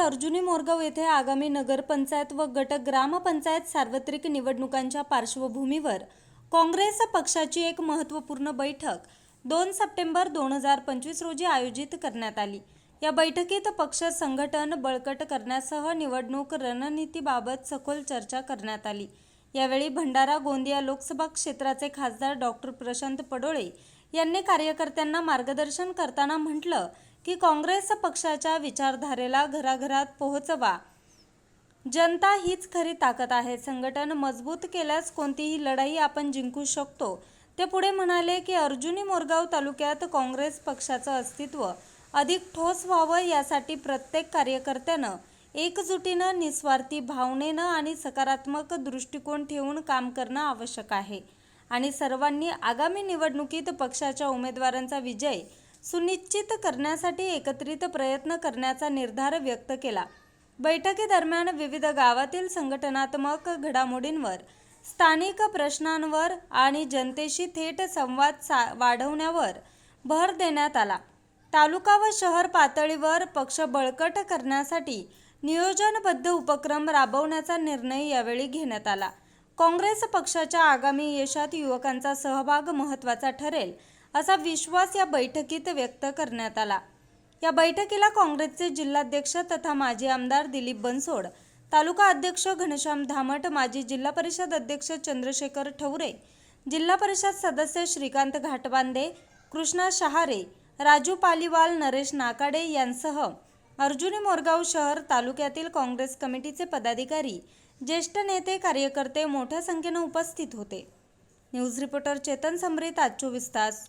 अर्जुनी मोरगाव येथे आगामी नगरपंचायत व गट ग्रामपंचायत सार्वत्रिक निवडणुकांच्या पार्श्वभूमीवर काँग्रेस पक्षाची एक महत्त्वपूर्ण बैठक दोन सप्टेंबर दोन हजार पंचवीस रोजी आयोजित करण्यात आली. या बैठकीत पक्ष संघटन बळकट करण्यासह निवडणूक रणनीतीबाबत सखोल चर्चा करण्यात आली. यावेळी भंडारा गोंदिया लोकसभा क्षेत्राचे खासदार डॉक्टर प्रशांत पडोळे यांनी कार्यकर्त्यांना मार्गदर्शन करताना म्हटलं की काँग्रेस पक्षाच्या विचारधारेला घराघरात पोहोचवा. जनता हीच खरी ताकद आहे. संघटन मजबूत केल्यास कोणतीही लढाई आपण जिंकू शकतो. ते पुढे म्हणाले की अर्जुनी मोरगाव तालुक्यात काँग्रेस पक्षाचं अस्तित्व अधिक ठोस व्हावं यासाठी प्रत्येक कार्यकर्त्यानं एकजुटीनं निस्वार्थी भावनेनं आणि सकारात्मक दृष्टिकोन ठेवून काम करणं आवश्यक आहे. आणि सर्वांनी आगामी निवडणुकीत पक्षाच्या उमेदवारांचा विजय सुनिश्चित करण्यासाठी एकत्रित प्रयत्न करण्याचा निर्धार व्यक्त केला. बैठकीदरम्यान विविध गावातील संघटनात्मक घडामोडींवर स्थानिक प्रश्नांवर आणि जनतेशी थेट संवाद सा वाढवण्यावर भर देण्यात आला. तालुका व शहर पातळीवर पक्ष बळकट करण्यासाठी नियोजनबद्ध उपक्रम राबवण्याचा निर्णय यावेळी घेण्यात आला. काँग्रेस पक्षाच्या आगामी यशात युवकांचा सहभाग महत्त्वाचा ठरेल असा विश्वास या बैठकीत व्यक्त करण्यात आला. या बैठकीला काँग्रेसचे जिल्हाध्यक्ष तथा माजी आमदार दिलीप बनसोड तालुका अध्यक्ष घनश्याम धामट माजी जिल्हा परिषद अध्यक्ष चंद्रशेखर ठवरे जिल्हा परिषद सदस्य श्रीकांत घाटबांदे कृष्णा शहारे राजू पालीवाल नरेश नाकाडे यांसह अर्जुनी मोरगाव शहर तालुक्यातील काँग्रेस कमिटीचे पदाधिकारी ज्येष्ठ नेते कार्यकर्ते मोठ्या संख्येनं उपस्थित होते. न्यूज रिपोर्टर चेतन समरे आज चोवीस तास.